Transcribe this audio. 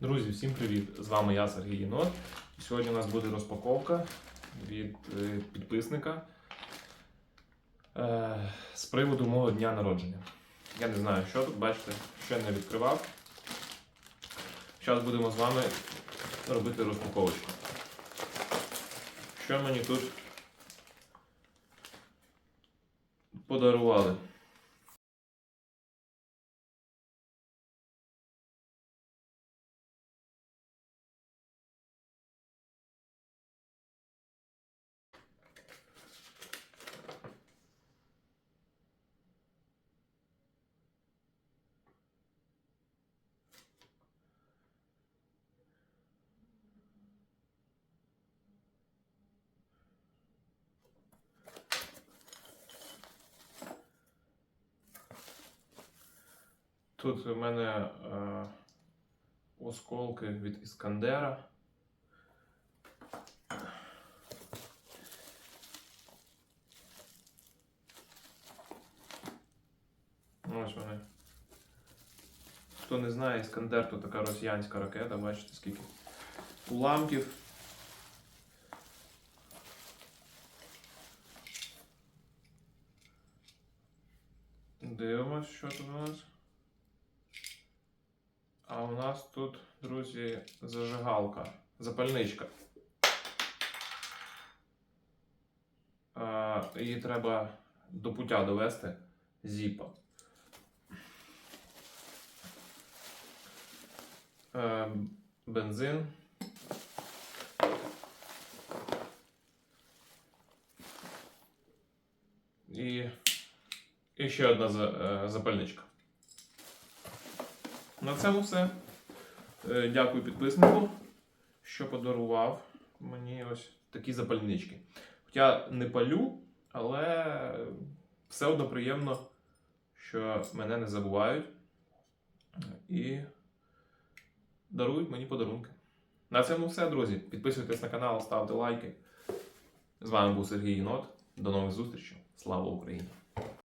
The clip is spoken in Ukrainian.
Друзі, всім привіт! З вами я, Сергій Єнот. Сьогодні у нас буде розпаковка від е, підписника е, з приводу мого дня народження. Я не знаю, що тут, бачите, ще не відкривав. Зараз будемо з вами робити розпаковочку. Що мені тут подарували? Тут у мене е, осколки від Іскандера. Ось вони. Хто не знає, Іскандер то така росіянська ракета, бачите, скільки уламків. Дивимось, що тут у нас. А у нас тут, друзі, зажигалка, запальничка. А, її треба до пуття довести зіпа. Е, бензин. І, і ще одна е, запальничка. На цьому все. Е, Дякую підписнику, що подарував мені ось такі запальнички. Хоча не палю, але все одно приємно, що мене не забувають і дарують мені подарунки. На цьому все, друзі. Підписуйтесь на канал, ставте лайки. З вами був Сергій Єнот. До нових зустрічей. Слава Україні!